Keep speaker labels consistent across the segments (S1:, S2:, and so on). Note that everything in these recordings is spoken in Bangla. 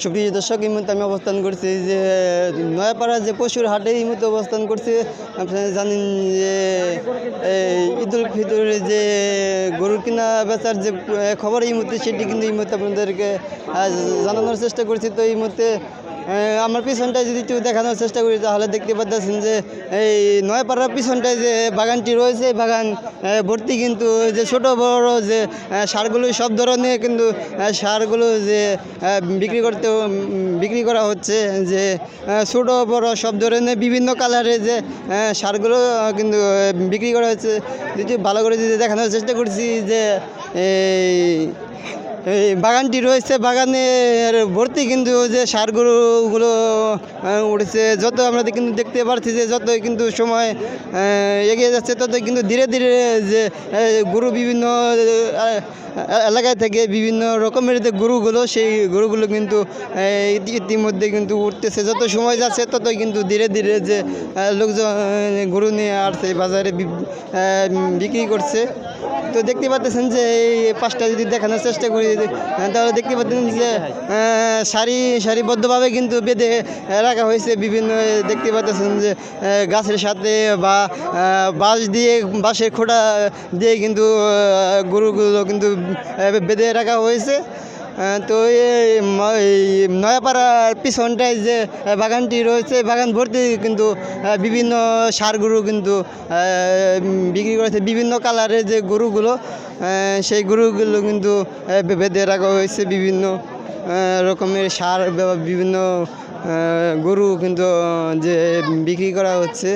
S1: সুপ্রিয় দর্শক, এই মুহূর্তে আমি অবস্থান করছি যে, নয়াপাড়া যে পশুর হাটে এই মুহূর্তে অবস্থান করছি। আপনারা জানেন যে ঈদুল ফিতরের যে গরু কিনা বেচার যে খবর এই মুহূর্তে, সেটি কিন্তু এই মুহূর্তে আপনাদেরকে জানানোর চেষ্টা করছি। তো এই মুহূর্তে আমার পিছনটায় যদি একটু দেখানোর চেষ্টা করি, তাহলে দেখতে পাচ্ছেন যে এই নয়াপাড়ার পিছনটায় যে বাগানটি রয়েছে, এই বাগান ভর্তি কিন্তু যে ছোট বড় যে সারগুলো, সব ধরনের কিন্তু সারগুলো যে বিক্রি করতে বিক্রি করা হচ্ছে, যে ছোট বড় সব ধরনের বিভিন্ন কালারের যে সারগুলো কিন্তু বিক্রি করা হচ্ছে। যদি ভালো করে যদি দেখানোর চেষ্টা করছি যে, এই এই বাগানটি রয়েছে, বাগানের ভর্তি কিন্তু যে সারগুলোগুলো উঠেছে। যত আমরা কিন্তু দেখতে পাচ্ছি যে যতই কিন্তু সময় এগিয়ে যাচ্ছে, ততই কিন্তু ধীরে ধীরে যে গরু বিভিন্ন এলাকায় থেকে বিভিন্ন রকমের যে গরুগুলো, সেই গরুগুলো কিন্তু ইতি- ইতিমধ্যে কিন্তু উঠতেছে। যত সময় যাচ্ছে, ততই কিন্তু ধীরে ধীরে যে লোকজন গরু নিয়ে আসছে বাজারে বিক্রি করছে। তো দেখতে পাচ্ছেন যে এই পাঁচটা যদি দেখানোর চেষ্টা করি তাহলে দেখতে পাচ্ছেন যে সারি, সারিবদ্ধভাবে কিন্তু বেঁধে রাখা হয়েছে বিভিন্ন দেখতে পাচ্ছেন যে গাছের সাথে বা বাঁশ দিয়ে, বাঁশের খোঁটা দিয়ে কিন্তু গরুগুলো কিন্তু বেঁধে রাখা হয়েছে। তো এই নয়াপাড়ার পিছনটায় যে বাগানটি রয়েছে বাগান ভর্তি কিন্তু বিভিন্ন সার গরু কিন্তু বিক্রি করেছে। বিভিন্ন কালারের যে গরুগুলো সেই গরুগুলো কিন্তু বেঁধে রাখা হয়েছে। বিভিন্ন রকমের সার বিভিন্ন গরু কিন্তু যে বিক্রি করা হচ্ছে।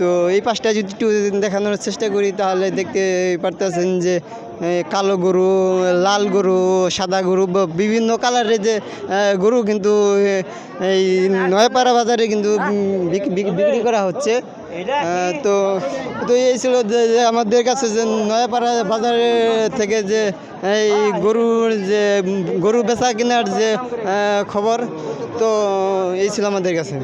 S1: তো এই পাঁচটা যদি একটু দেখানোর চেষ্টা করি, তাহলে দেখতে পারতেছেন যে কালো গরু, লাল গরু, সাদা গরু বিভিন্ন কালারের যে গরু কিন্তু এই নয়াপাড়া বাজারে কিন্তু বিক্রি করা হচ্ছে। তো তো এই ছিল যে আমাদের কাছে যে নয়াপাড়া বাজারে থেকে যে, এই গরুর যে, গরু বেচা কেনার যে খবর, তো এই ছিল আমাদের কাছে।